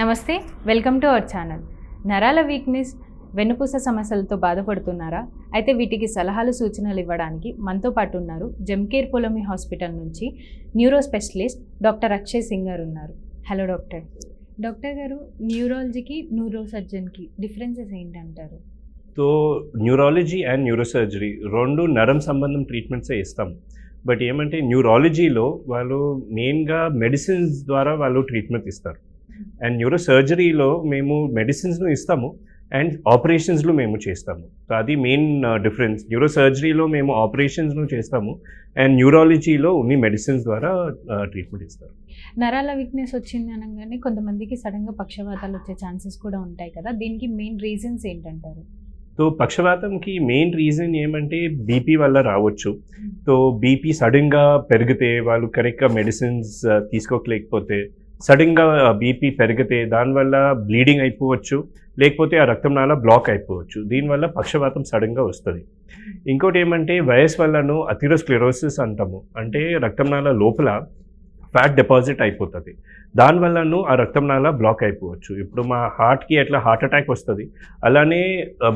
నమస్తే welcome to our channel. నరాల weakness వెన్నుపూస సమస్యలతో బాధపడుతున్నారా? అయితే వీటికి సలహాలు సూచనలు ఇవ్వడానికి మనతో పాటు ఉన్నారు జమ్కేర్ పొలమి హాస్పిటల్ నుంచి neuro specialist doctor Akshay Singh garu ఉన్నారు. Hello doctor. డాక్టర్ గారు న్యూరాలజీకి న్యూరో సర్జన్కి డిఫరెన్సెస్ ఏంటంటారు? సో న్యూరాలజీ అండ్ న్యూరోసర్జరీ రెండు నరం సంబంధం ట్రీట్మెంట్సే ఇస్తాం. బట్ ఏమంటే న్యూరాలజీలో వాళ్ళు మెయిన్గా మెడిసిన్స్ ద్వారా వాళ్ళు ట్రీట్మెంట్ ఇస్తారు. అండ్ న్యూరో సర్జరీలో మేము మెడిసిన్స్ను ఇస్తాము అండ్ ఆపరేషన్స్లో మేము చేస్తాము. సో అది మెయిన్ డిఫరెన్స్ న్యూరో సర్జరీలో మేము ఆపరేషన్స్ను చేస్తాము అండ్ న్యూరాలజీలో ఉన్ని మెడిసిన్స్ ద్వారా ట్రీట్మెంట్ ఇస్తారు. నరాల వీక్నెస్ వచ్చింది అనగానే కొంతమందికి సడన్గా పక్షవాతాలు వచ్చే ఛాన్సెస్ కూడా ఉంటాయి కదా. దీనికి మెయిన్ రీజన్స్ ఏంటంటారు? సో పక్షవాతంకి మెయిన్ రీజన్ ఏమంటే బీపీ వల్ల రావచ్చు. సో బీపీ సడన్గా పెరిగితే వాళ్ళు కరెక్ట్గా మెడిసిన్స్ తీసుకోలేకపోతే సడన్గా బీపీ పెరిగితే దానివల్ల బ్లీడింగ్ అయిపోవచ్చు లేకపోతే ఆ రక్తం నాళ బ్లాక్ అయిపోవచ్చు. దీనివల్ల పక్షవాతం సడన్గా వస్తుంది. ఇంకోటి ఏమంటే వయస్ వల్లను అథిరోస్క్లెరోసిస్ అంటాము. అంటే రక్తం నాళ లోపల ఫ్యాట్ డిపాజిట్ అయిపోతుంది. దానివల్లను ఆ రక్తం నాళ బ్లాక్ అయిపోవచ్చు. ఇప్పుడు మా హార్ట్కి ఎట్లా హార్ట్ అటాక్ వస్తుంది అలానే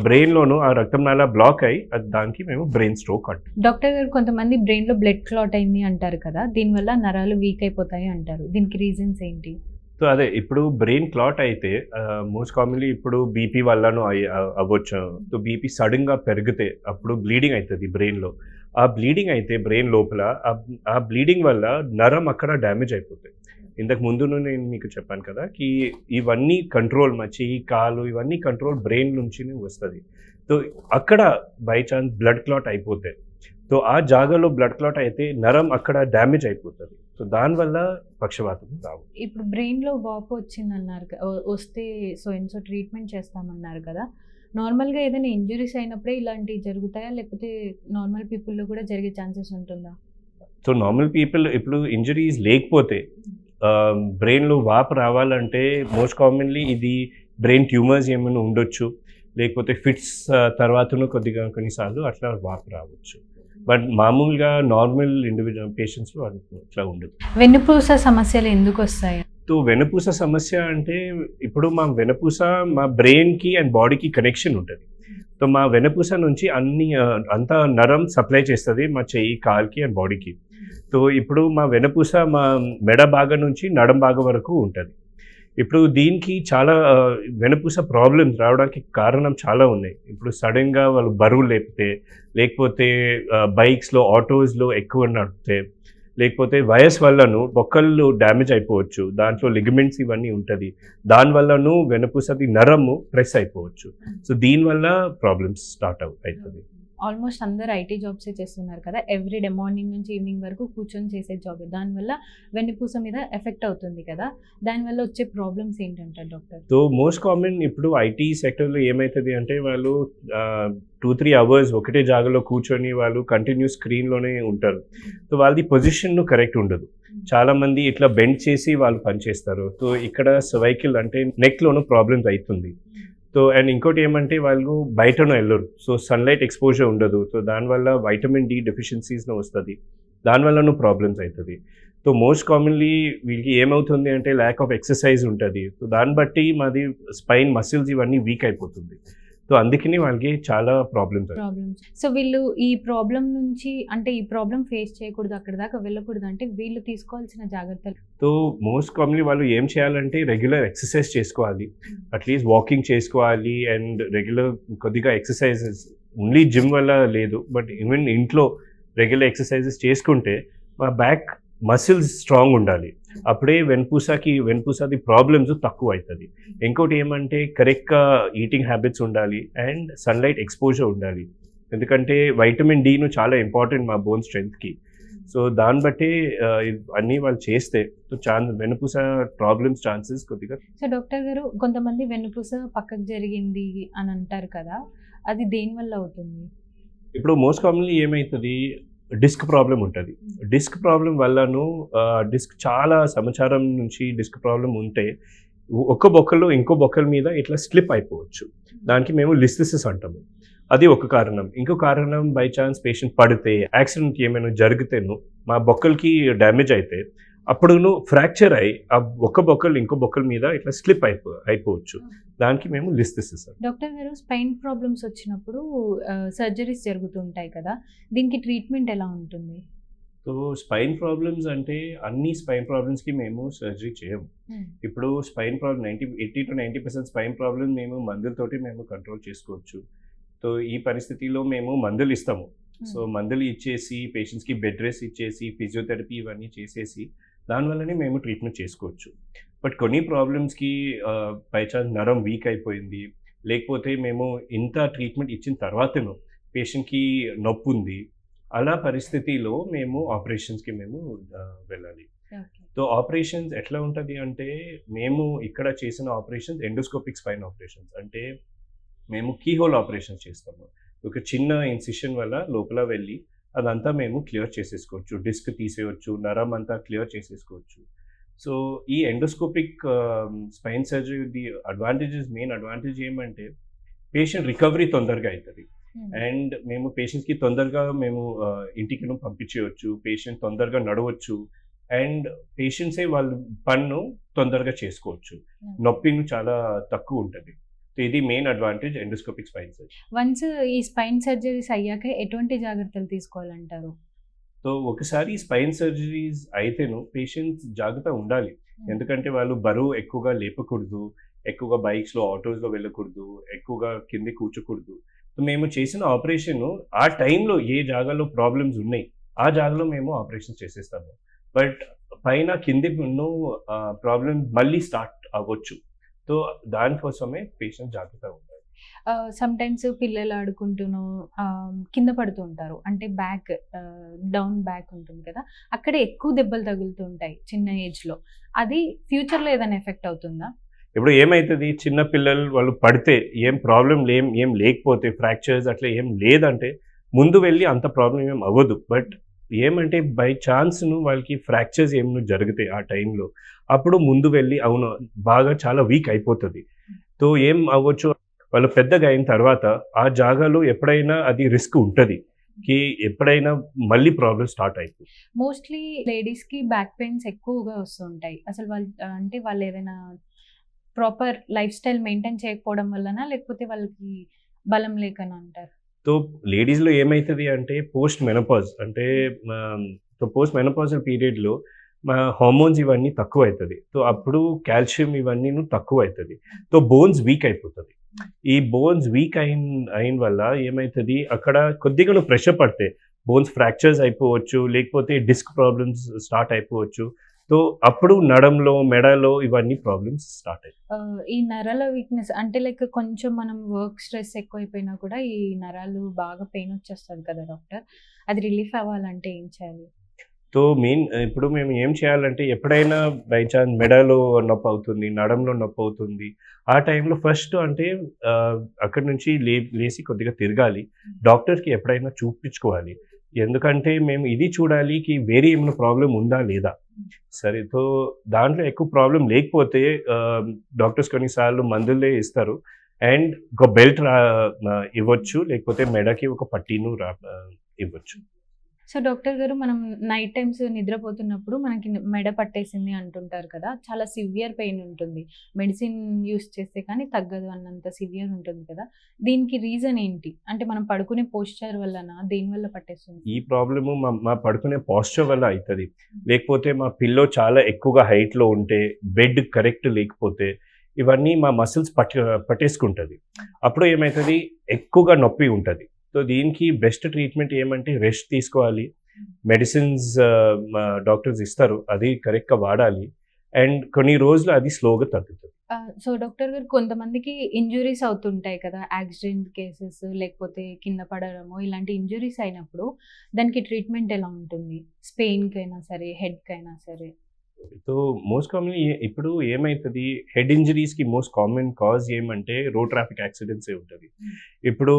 బ్రెయిన్లోను ఆ రక్తం నాళ బ్లాక్ అయ్యి అది దానికి మేము బ్రెయిన్ స్ట్రోక్ అంటాం. డాక్టర్ గారు కొంతమంది బ్రెయిన్లో బ్లడ్ క్లాట్ అయింది అంటారు కదా దీనివల్ల నరాలు వీక్ అయిపోతాయి అంటారు. దీనికి రీజన్స్ ఏంటి? సో అదే ఇప్పుడు బ్రెయిన్ క్లాట్ అయితే మోస్ట్ కామన్లీ ఇప్పుడు బీపీ వల్లను అవ్వచ్చు. సో బీపీ సడన్గా పెరిగితే అప్పుడు బ్లీడింగ్ అవుతుంది బ్రెయిన్లో ఆ బ్లీడింగ్ అయితే బ్రెయిన్ లోపల ఆ- బ్లీడింగ్ వల్ల నరం అక్కడ డ్యామేజ్ అయిపోతాయి ఇంతకు ముందు నేను మీకు చెప్పాను కదా కి ఇవన్నీ కంట్రోల్ మా చెయ్యి కాలు ఇవన్నీ కంట్రోల్ బ్రెయిన్ నుంచి వస్తుంది. సో అక్కడ బై ఛాన్స్ బ్లడ్ క్లాట్ అయిపోతే సో ఆ జాగాలో బ్లడ్ క్లాట్ అయితే నరం అక్కడ డ్యామేజ్ అయిపోతుంది. సో దానివల్ల పక్షవాతం రావు. ఇప్పుడు బ్రెయిన్లో వాపు వచ్చింది అన్నారు వస్తే సో ఎన్సో ట్రీట్మెంట్ చేస్తామన్నారు కదా నార్మల్గా ఏదైనా ఇంజురీస్ అయినప్పుడే ఇలాంటివి జరుగుతాయా? లేకపోతే నార్మల్ పీపుల్లో కూడా జరిగే ఛాన్సెస్ ఉంటుందా? సో నార్మల్ పీపుల్ ఇప్పుడు ఇంజరీస్ లేకపోతే బ్రెయిన్లో వాపు రావాలంటే మోస్ట్ కామన్లీ ఇది బ్రెయిన్ ట్యూమర్స్ ఏమైనా ఉండొచ్చు. లేకపోతే ఫిట్స్ తర్వాతను కొద్దిగా కొన్నిసార్లు అట్లా వాపు రావచ్చు. బట్ మామూలుగా నార్మల్ ఇండివిజువల్ పేషెంట్స్లో అట్లా ఉండదు. వెన్నుపూస సమస్యలు ఎందుకు వస్తాయి? సో వెనపూస సమస్య అంటే ఇప్పుడు మా వెనపూస మా బ్రెయిన్కి అండ్ బాడీకి కనెక్షన్ ఉంటుంది. సో మా వెనపూస నుంచి అన్ని అంత అంతా నరం సప్లై చేస్తుంది మా చెయ్యి కాల్కి అండ్ బాడీకి. సో ఇప్పుడు మా వెనపూస మా మెడ భాగం నుంచి నడం భాగం వరకు ఉంటుంది. ఇప్పుడు దీనికి చాలా వెనపూస ప్రాబ్లమ్స్ రావడానికి కారణం చాలా ఉన్నాయి. ఇప్పుడు సడన్గా వాళ్ళు బరువు లేపితే లేకపోతే బైక్స్లో ఆటోస్లో ఎక్కువ నడిపితే లేకపోతే వయస్ వల్లను బొక్కళ్ళు డ్యామేజ్ అయిపోవచ్చు దాంట్లో లిగమెంట్స్ ఇవన్నీ ఉంటుంది. దానివల్లను వెనపూసది నరము ప్రెస్ అయిపోవచ్చు. సో దీనివల్ల ప్రాబ్లమ్స్ స్టార్ట్ అవుతుంది ఆల్మోస్ట్ అందరు ఐటీ జాబ్సే చేస్తున్నారు కదా. ఎవ్రీ డే మార్నింగ్ నుంచి ఈవినింగ్ వరకు కూర్చొని చేసే జాబ్. దానివల్ల వెన్నుపూస మీద ఎఫెక్ట్ అవుతుంది కదా. దానివల్ల వచ్చే ప్రాబ్లమ్స్ ఏంటంటారు డాక్టర్? సో మోస్ట్ కామన్ ఇప్పుడు ఐటీ సెక్టర్లో ఏమవుతుంది అంటే వాళ్ళు టూ త్రీ అవర్స్ ఒకటే జాగాలో కూర్చొని వాళ్ళు కంటిన్యూ స్క్రీన్లోనే ఉంటారు. సో వాళ్ళది పొజిషన్ కరెక్ట్ ఉండదు. చాలామంది ఇట్లా బెండ్ చేసి వాళ్ళు పనిచేస్తారు. సో ఇక్కడ సర్వైకిల్ అంటే నెక్లోనూ ప్రాబ్లమ్స్ అవుతుంది. సో అండ్ ఇంకోటి ఏమంటే వాళ్ళు బయటను వెళ్ళరు సో సన్లైట్ ఎక్స్పోజర్ ఉండదు. సో దానివల్ల వైటమిన్ డి డెఫిషియన్సీస్ను వస్తుంది. దానివల్లను ప్రాబ్లమ్స్ అవుతుంది సో మోస్ట్ కామన్లీ వీళ్ళకి ఏమవుతుంది అంటే ల్యాక్ ఆఫ్ ఎక్సర్సైజ్ ఉంటుంది. సో దాన్ని బట్టి మాది స్పైన్ మసిల్స్ ఇవన్నీ వీక్ అయిపోతుంది. సో అందుకని వాళ్ళకి చాలా ప్రాబ్లమ్స్ ప్రాబ్లమ్స్ సో వీళ్ళు ఈ ప్రాబ్లం నుంచి అంటే ఈ ప్రాబ్లం ఫేస్ చేయకూడదు అక్కడ దాకా వెళ్ళకూడదు అంటే వీళ్ళు తీసుకోవాల్సిన జాగ్రత్తలు. సో మోస్ట్ కామన్లీ వాళ్ళు ఏం చేయాలంటే రెగ్యులర్ ఎక్సర్సైజ్ చేసుకోవాలి. అట్లీస్ట్ వాకింగ్ చేసుకోవాలి అండ్ రెగ్యులర్ కొద్దిగా ఎక్సర్సైజెస్ ఓన్లీ జిమ్ వల్ల లేదు బట్ ఈవెన్ ఇంట్లో రెగ్యులర్ ఎక్సర్సైజెస్ చేసుకుంటే మా బ్యాక్ మసిల్స్ స్ట్రాంగ్ ఉండాలి. అప్పుడే వెన్పూసకి వెన్పూసది ప్రాబ్లమ్స్ తక్కువ అవుతుంది ఇంకోటి ఏమంటే కరెక్ట్గా ఈటింగ్ హ్యాబిట్స్ ఉండాలి అండ్ సన్లైట్ ఎక్స్పోజర్ ఉండాలి. ఎందుకంటే వైటమిన్ డీను చాలా ఇంపార్టెంట్ మా బోన్ స్ట్రెంగ్త్కి సో దాన్ని బట్టి అన్నీ వాళ్ళు చేస్తే సో ఛాన్స్ వెనుపూస ప్రాబ్లమ్స్ ఛాన్సెస్ కొద్దిగా సో డాక్టర్ గారు కొంతమంది వెన్నుపూస పక్కకు జరిగింది అని అంటారు కదా అది దేని వల్ల అవుతుంది? ఇప్పుడు మోస్ట్ కామన్లీ ఏమవుతుంది డిస్క్ ప్రాబ్లం ఉంటుంది. డిస్క్ ప్రాబ్లం వల్లను డిస్క్ చాలా సమాచారం నుంచి డిస్క్ ప్రాబ్లం ఉంటే ఒక బొక్కలో ఇంకో బొక్కల మీద ఇట్లా స్లిప్ అయిపోవచ్చు. దానికి మేము లిస్థిసిస్ అంటాము. అది ఒక కారణం. ఇంకో కారణం బై ఛాన్స్ పేషెంట్ పడితే యాక్సిడెంట్ ఏమైనా జరిగితేను మా బొక్కలకి డ్యామేజ్ అయితే అప్పుడు ఫ్రాక్చర్ అయ్యి ఆ ఒక్క బొక్కలు ఇంకో బొక్కల మీద ఇట్లా స్లిప్ అయిపో అయిపోవచ్చు. దానికి మేము లిస్ట్ ఇస్తాం డాక్టర్ గారు స్పైన్ ప్రాబ్లమ్స్ వచ్చినప్పుడు సర్జరీస్ జరుగుతుంటాయి కదా దీనికి ట్రీట్మెంట్ ఎలా ఉంటుంది? సో స్పైన్ ప్రాబ్లమ్స్ అంటే అన్ని స్పైన్ ప్రాబ్లమ్స్కి మేము సర్జరీ చేయము ఇప్పుడు spine problem ninety eighty to ninety percent spine problem మేము మందులతోటి మేము కంట్రోల్ చేసుకోవచ్చు. సో ఈ పరిస్థితిలో మేము మందులు ఇస్తాము. సో మందులు ఇచ్చేసి పేషెంట్స్కి బెడ్ రెస్ట్ ఇచ్చేసి ఫిజియోథెరపీ ఇవన్నీ చేసేసి దానివల్లనే మేము ట్రీట్మెంట్ చేసుకోవచ్చు. బట్ కొన్ని ప్రాబ్లమ్స్కి బై ఛాన్స్ నరం వీక్ అయిపోయింది. లేకపోతే మేము ఇంత ట్రీట్మెంట్ ఇచ్చిన తర్వాతను పేషెంట్కి నొప్పి ఉంది. అలా పరిస్థితిలో మేము ఆపరేషన్స్కి మేము వెళ్ళాలి. సో ఆపరేషన్స్ ఎట్లా ఉంటుంది అంటే మేము ఇక్కడ చేసిన ఆపరేషన్స్ ఎండోస్కోపిక్ స్పైన్ ఆపరేషన్స్. అంటే మేము కీహోల్ ఆపరేషన్స్ చేస్తాము. ఒక చిన్న ఇన్సిషన్ వల్ల లోపల వెళ్ళి అదంతా మేము క్లియర్ చేసేసుకోవచ్చు. డిస్క్ తీసేయచ్చు నరం అంతా క్లియర్ చేసేసుకోవచ్చు. సో ఈ endoscopic spine surgery the advantages main advantage ఏమంటే పేషెంట్ రికవరీ తొందరగా అవుతుంది అండ్ మేము పేషెంట్స్కి తొందరగా మేము ఇంటికి పంపించేయచ్చు పేషెంట్ తొందరగా నడవచ్చు అండ్ పేషెంట్సే వాళ్ళ పన్ను తొందరగా చేసుకోవచ్చు. నొప్పిను చాలా తక్కువ ఉంటుంది. సో ఇది main advantage endoscopic spine surgery once ఈ స్పైన్ సర్జరీస్ అయ్యాక ఎటువంటి జాగ్రత్తలు తీసుకోవాలంటారు? సో ఒకసారి స్పైన్ సర్జరీస్ అయితేను పేషెంట్స్ జాగ్రత్త ఉండాలి. ఎందుకంటే వాళ్ళు బరువు ఎక్కువగా లేపకూడదు ఎక్కువగా బైక్స్లో ఆటోస్లో వెళ్ళకూడదు ఎక్కువగా కింద కూర్చోకూడదు. సో మేము చేసిన ఆపరేషన్ ఆ టైంలో ఏ జాగాలో ప్రాబ్లమ్స్ ఉన్నాయి ఆ జాగాలో మేము ఆపరేషన్ చేసేస్తాము. బట్ పైన కింది ప్రాబ్లమ్ మళ్ళీ స్టార్ట్ అవ్వచ్చు. సో దానికోసమే పేషెంట్ జాగ్రత్తగా ఉండాలి. సమ్ టైమ్స్ పిల్లలు ఆడుకుంటూనో కింద పడుతూ ఉంటారు. అంటే బ్యాక్ డౌన్ బ్యాక్ ఉంటుంది కదా అక్కడే ఎక్కువ దెబ్బలు తగులుతూ ఉంటాయి చిన్న ఏజ్లో. అది ఫ్యూచర్లో ఏదైనా ఎఫెక్ట్ అవుతుందా? ఇప్పుడు ఏమవుతుంది చిన్న పిల్లలు వాళ్ళు పడితే ఏం ప్రాబ్లం ఏం ఏం లేకపోతే ఫ్రాక్చర్స్ అట్లా ఏం లేదంటే ముందు వెళ్ళి అంత ప్రాబ్లం ఏం అవ్వదు. బట్ ఏమంటే బై ఛాన్స్ను వాళ్ళకి ఫ్రాక్చర్స్ ఏమైనా జరుగుతాయి ఆ టైంలో అప్పుడు ముందు వెళ్ళి అవును బాగా చాలా వీక్ అయిపోతుంది. సో ఏం అవ్వచ్చు? వాళ్ళు పెద్దగా అయిన తర్వాత ఆ జాగాలో ఎప్పుడైనా అది రిస్క్ ఉంటుంది. కి ఎప్పుడైనా మళ్ళీ ప్రాబ్లమ్ స్టార్ట్ అయిపోయి మోస్ట్లీ లేడీస్కి బ్యాక్ పెయిన్స్ ఎక్కువగా వస్తుంటాయి. అసలు వాళ్ళు అంటే వాళ్ళు ఏదైనా ప్రాపర్ లైఫ్ స్టైల్ మెయింటైన్ చేయకపోవడం వలన లేకపోతే వాళ్ళకి బలం లేకన అంటారు? సో లేడీస్లో ఏమవుతుంది అంటే పోస్ట్ మెనపాజ్ అంటే సో పోస్ట్ మెనపాజల్ పీరియడ్లో మా హార్మోన్స్ ఇవన్నీ తక్కువ అవుతుంది సో అప్పుడు కాల్షియం ఇవన్నీ తక్కువ అవుతుంది సో బోన్స్ వీక్ అయిపోతుంది. ఈ బోన్స్ వీక్ అయిన అయిన వల్ల ఏమవుతుంది అక్కడ కొద్దిగా ప్రెషర్ పడితే బోన్స్ ఫ్రాక్చర్స్ అయిపోవచ్చు లేకపోతే డిస్క్ ప్రాబ్లమ్స్ స్టార్ట్ అయిపోవచ్చు. సో అప్పుడు నడంలో మెడలో ఇవన్నీ ప్రాబ్లమ్స్ స్టార్ట్ ఆ, ఈ నరాల వీక్నెస్ అంటే లైక్ కొంచెం మనం వర్క్ స్ట్రెస్ ఎక్కువైపోయినా కూడా ఈ నరాలు బాగా పెయిన్ వచ్చేస్తుంది కదా డాక్టర్? అది రిలీఫ్ అవ్వాలంటే ఏం చేయాలి? సో మెయిన్ ఇప్పుడు మేము ఏం చేయాలంటే ఎప్పుడైనా బై ఛాన్స్ మెడలో నొప్పి అవుతుంది నడంలో నొప్పి అవుతుంది. ఆ టైంలో ఫస్ట్ అంటే అక్కడి నుంచి లే లేచి కొద్దిగా తిరగాలి. డాక్టర్కి ఎప్పుడైనా చూపించుకోవాలి. ఎందుకంటే మేము ఇది చూడాలి కి వేరే ఏమైనా ప్రాబ్లం ఉందా లేదా? సరే సో దాంట్లో ఎక్కువ ప్రాబ్లం లేకపోతే డాక్టర్స్ కొన్నిసార్లు మందులే ఇస్తారు. అండ్ ఒక బెల్ట్ రా ఇవ్వచ్చు లేకపోతే మెడకి ఒక పట్టీను రా ఇవ్వచ్చు. సో డాక్టర్ గారు మనం నైట్ టైమ్స్ నిద్రపోతున్నప్పుడు మనకి మెడ పట్టేసింది అంటుంటారు కదా చాలా సివియర్ పెయిన్ ఉంటుంది. మెడిసిన్ యూస్ చేస్తే కానీ తగ్గదు అన్నంత సివియర్ ఉంటుంది కదా. దీనికి రీజన్ ఏంటి? అంటే మనం పడుకునే పోస్చర్ వల్లనా దేని వల్ల పట్టేస్తుంది? ఈ ప్రాబ్లము మా పడుకునే పాస్చర్ వల్ల అవుతుంది లేకపోతే మా పిల్లో చాలా ఎక్కువగా హైట్లో ఉంటే బెడ్ కరెక్ట్ లేకపోతే ఇవన్నీ మా మసిల్స్ పట్ట పట్టేసుకుంటుంది. అప్పుడు ఏమవుతుంది ఎక్కువగా నొప్పి ఉంటుంది. సో దీనికి బెస్ట్ ట్రీట్మెంట్ ఏమంటే రెస్ట్ తీసుకోవాలి. మెడిసిన్స్ డాక్టర్స్ ఇస్తారు. అది కరెక్ట్గా వాడాలి. అండ్ కొన్ని రోజులు అది స్లోగా తగ్గుతుంది. సో డాక్టర్ గారు కొంతమందికి ఇంజురీస్ అవుతుంటాయి కదా. యాక్సిడెంట్ కేసెస్ లేకపోతే కింద పడడము ఇలాంటి ఇంజురీస్ అయినప్పుడు దానికి ట్రీట్మెంట్ ఎలా ఉంటుంది? స్పెయిన్కి అయినా సరే హెడ్కి అయినా సరే. సో మోస్ట్ కామన్లీ ఇప్పుడు ఏమవుతుంది హెడ్ ఇంజరీస్కి మోస్ట్ కామన్ కాజ్ ఏమంటే రోడ్ ట్రాఫిక్ యాక్సిడెంట్సే ఉంటుంది. ఇప్పుడు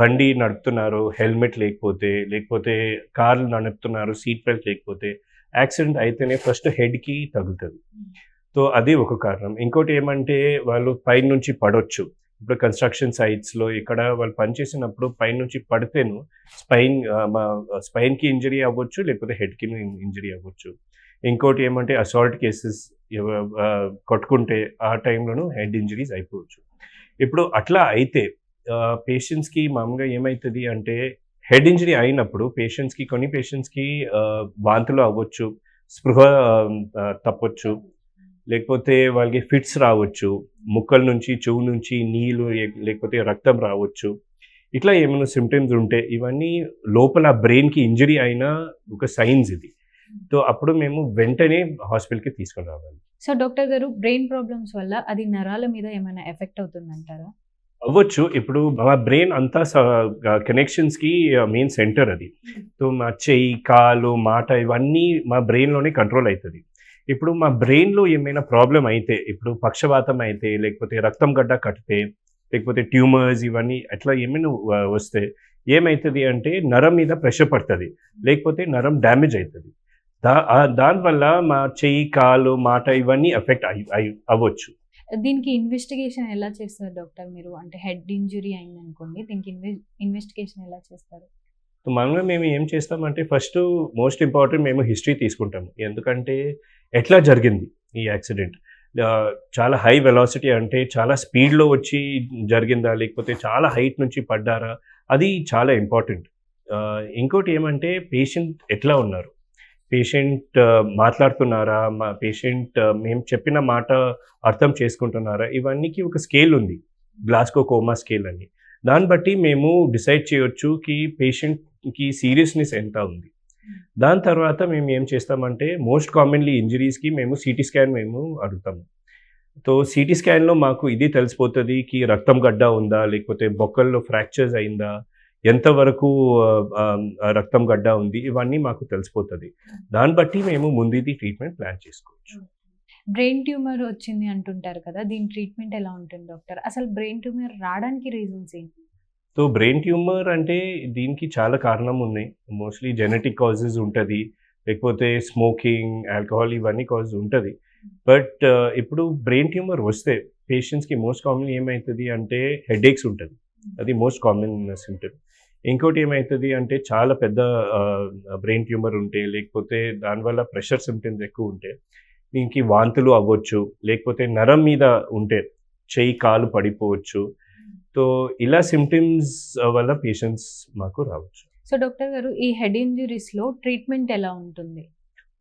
బండి నడుపుతున్నారు హెల్మెట్ లేకపోతే లేకపోతే కార్లు నడుపుతున్నారు సీట్ బెల్ట్ లేకపోతే యాక్సిడెంట్ అయితేనే ఫస్ట్ హెడ్కి తగులుతుంది. సో అది ఒక కారణం. ఇంకోటి ఏమంటే వాళ్ళు పైన నుంచి పడవచ్చు ఇప్పుడు కన్స్ట్రక్షన్ సైట్స్లో ఇక్కడ వాళ్ళు పనిచేసినప్పుడు పైన నుంచి పడితేను స్పైన్ స్పైన్కి ఇంజరీ అవ్వచ్చు లేకపోతే హెడ్కి ఇంజరీ అవ్వచ్చు. ఇంకోటి ఏమంటే అసాల్ట్ కేసెస్ కొట్టుకుంటే ఆ టైంలోనూ హెడ్ ఇంజరీస్ అయిపోవచ్చు. ఇప్పుడు అట్లా అయితే పేషెంట్స్కి మామూలుగా ఏమవుతుంది అంటే హెడ్ ఇంజరీ అయినప్పుడు పేషెంట్స్కి కొన్ని పేషెంట్స్కి వాంతులు అవ్వచ్చు స్పృహ తప్పొచ్చు లేకపోతే వాళ్ళకి ఫిట్స్ రావచ్చు ముక్కల నుంచి చెవు నుంచి నీళ్ళు లేకపోతే రక్తం రావచ్చు ఇట్లా ఏమైనా సిమ్టమ్స్ ఉంటే ఇవన్నీ లోపల బ్రెయిన్కి ఇంజరీ అయిన ఒక సైన్స్ ఇది. సో అప్పుడు మేము వెంటనే హాస్పిటల్కి తీసుకొని రావాలి. సో డాక్టర్ గారు బ్రెయిన్ ప్రాబ్లమ్స్ వల్ల అది నరాల మీద ఏమైనా ఎఫెక్ట్ అవుతుందంటారా? అవ్వచ్చు. ఇప్పుడు మా బ్రెయిన్ అంతా కనెక్షన్స్కి మెయిన్ సెంటర్ అది. సో మా చెయ్యి కాలు మాట ఇవన్నీ మా బ్రెయిన్లోనే కంట్రోల్ అవుతుంది. ఇప్పుడు మా బ్రెయిన్లో ఏమైనా ప్రాబ్లం అయితే ఇప్పుడు పక్షవాతం అయితే లేకపోతే రక్తం గడ్డ కట్టితే లేకపోతే ట్యూమర్స్ ఇవన్నీ అట్లా ఏమైనా వస్తే ఏమవుతుంది అంటే నరం మీద ప్రెషర్ పడుతుంది. లేకపోతే నరం డ్యామేజ్ అవుతుంది. దా దానివల్ల మా చెయ్యి కాలు మాట ఇవన్నీ ఎఫెక్ట్ అయి అవ్వచ్చు. దీనికి ఇన్వెస్టిగేషన్ ఎలా చేస్తారు డాక్టర్ మీరు? అంటే హెడ్ ఇంజురీ అయింది అనుకోండి దీనికి ఇన్వెస్టిగేషన్ ఎలా చేస్తారు? సో మనలో మేము ఏం చేస్తామంటే ఫస్ట్ మోస్ట్ ఇంపార్టెంట్ మేము హిస్టరీ తీసుకుంటాము. ఎందుకంటే ఎట్లా జరిగింది ఈ యాక్సిడెంట్? చాలా హై వెలాసిటీ అంటే చాలా స్పీడ్లో వచ్చి జరిగిందా లేకపోతే చాలా హైట్ నుంచి పడ్డారా? అది చాలా ఇంపార్టెంట్. ఇంకోటి ఏమంటే పేషెంట్ ఎట్లా ఉన్నారు? పేషెంట్ మాట్లాడుతున్నారా? మా పేషెంట్ మేము చెప్పిన మాట అర్థం చేసుకుంటున్నారా? ఇవన్నీకి ఒక స్కేల్ ఉంది. గ్లాస్కో కోమా స్కేల్ అని. దాన్ని బట్టి మేము డిసైడ్ చేయొచ్చు కి పేషెంట్కి సీరియస్నెస్ ఎంత ఉంది. దాని తర్వాత మేము ఏం చేస్తామంటే మోస్ట్ కామన్లీ ఇంజరీస్కి మేము సిటీ స్కాన్ మేము అడుగుతాము. సో సిటీ స్కాన్లో మాకు ఇది తెలిసిపోతుంది కి రక్తం గడ్డ ఉందా? లేకపోతే బొక్కల్లో ఫ్రాక్చర్స్ అయిందా? ఎంతవరకు రక్తం గడ్డ ఉంది ఇవన్నీ మాకు తెలిసిపోతుంది. దాన్ని బట్టి మేము ముందుది ట్రీట్మెంట్ ప్లాన్ చేసుకోవచ్చు. బ్రెయిన్ ట్యూమర్ వచ్చింది అంటుంటారు కదా దీని ట్రీట్మెంట్ ఎలా ఉంటుంది డాక్టర్? అసలు బ్రెయిన్ ట్యూమర్ రావడానికి రీజన్స్ ఏంటి? సో బ్రెయిన్ ట్యూమర్ అంటే దీనికి చాలా కారణం ఉన్నాయి. మోస్ట్లీ జెనెటిక్ కాజెస్ ఉంటుంది లేకపోతే స్మోకింగ్ ఆల్కహాల్ ఇవన్నీ కాజ్ ఉంటుంది. బట్ ఇప్పుడు బ్రెయిన్ ట్యూమర్ వస్తే పేషెంట్స్కి మోస్ట్ కామన్ ఏమవుతుంది అంటే హెడేక్స్ ఉంటుంది. అది మోస్ట్ కామన్ సిమ్టమ్ ఇంకోటి ఏమవుతుంది అంటే చాలా పెద్ద బ్రెయిన్ ట్యూమర్ ఉంటే లేకపోతే దానివల్ల ప్రెషర్ సిమ్టమ్స్ ఎక్కువ ఉంటే దీనికి వాంతులు అవ్వచ్చు లేకపోతే నరం మీద ఉంటే చెయ్యి కాలు పడిపోవచ్చు. సో ఇలా సిమ్టమ్స్ వల్ల పేషెంట్స్ మాకు రావచ్చు. సో డాక్టర్ గారు ఈ హెడ్ ఇంజురీస్లో ట్రీట్మెంట్ ఎలా ఉంటుంది?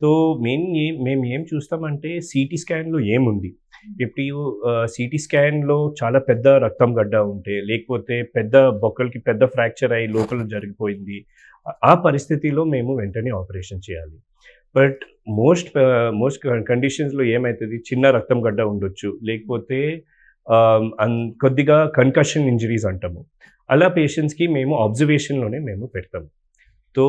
సో మెయిన్ మేము ఏం చూస్తామంటే సిటీ స్కాన్లో ఏముంది? Hmm. ఇప్పుడు సిటీ స్కాన్లో చాలా పెద్ద రక్తం గడ్డ ఉంటే లేకపోతే పెద్ద బొక్కలకి పెద్ద ఫ్రాక్చర్ అయ్యి లోపల జరిగిపోయింది ఆ- పరిస్థితిలో మేము వెంటనే ఆపరేషన్ చేయాలి. బట్ మోస్ట్ మోస్ట్ కండిషన్స్లో ఏమవుతుంది చిన్న రక్తం గడ్డ ఉండొచ్చు లేకపోతే అన్- కొద్దిగా కన్కషన్ ఇంజరీస్ అంటాము. అలా పేషెంట్స్కి మేము ఆబ్జర్వేషన్లోనే మేము పెడతాము. సో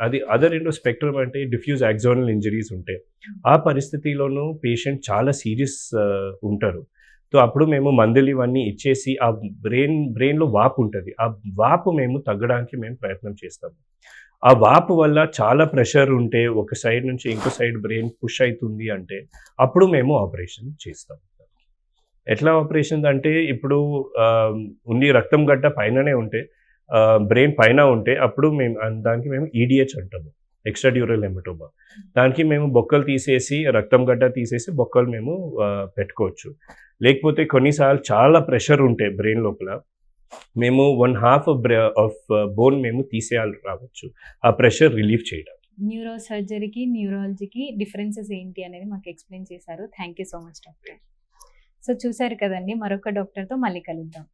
అది అదర్ ఎండో స్పెక్ట్రమ్ అంటే డిఫ్యూజ్ యాక్జోనల్ ఇంజరీస్ ఉంటాయి ఆ పరిస్థితిలోనూ పేషెంట్ చాలా సీరియస్ ఉంటారు. సో అప్పుడు మేము మందులు ఇవన్నీ ఇచ్చేసి ఆ బ్రెయిన్ బ్రెయిన్లో వాపు ఉంటుంది. ఆ వాపు మేము తగ్గడానికి మేము ప్రయత్నం చేస్తాము. ఆ వాపు వల్ల చాలా ప్రెషర్ ఉంటే ఒక సైడ్ నుంచి ఇంకో సైడ్ బ్రెయిన్ పుష్ అవుతుంది అంటే అప్పుడు మేము ఆపరేషన్ చేస్తాం. ఎట్లా ఆపరేషన్ అంటే ఇప్పుడు ఉన్ని రక్తం గడ్డ పైననే ఉంటే బ్రెయిన్ పైన ఉంటే అప్పుడు మేము దానికి మేము ఈడిహెచ్ అంటాము ఎక్స్ట్రా డ్యూరల్ హెమటోమా దానికి మేము బొక్కలు తీసేసి రక్తం గడ్డ తీసేసి బొక్కలు మేము పెట్టుకోవచ్చు. లేకపోతే కొన్నిసార్లు చాలా ప్రెషర్ ఉంటే బ్రెయిన్ లోపల మేము వన్ హాఫ్ ఆఫ్ బోన్ మేము తీసేయాలి రావచ్చు. ఆ ప్రెషర్ రిలీఫ్ చేయడం. న్యూరో సర్జరీకి న్యూరాలజీకి డిఫరెన్సెస్ ఏంటి అనేది మాకు ఎక్స్ప్లెయిన్ చేశారు. Thank you so much doctor so చూసారు కదండి మరొక డాక్టర్తో మళ్ళీ కలుద్దాం.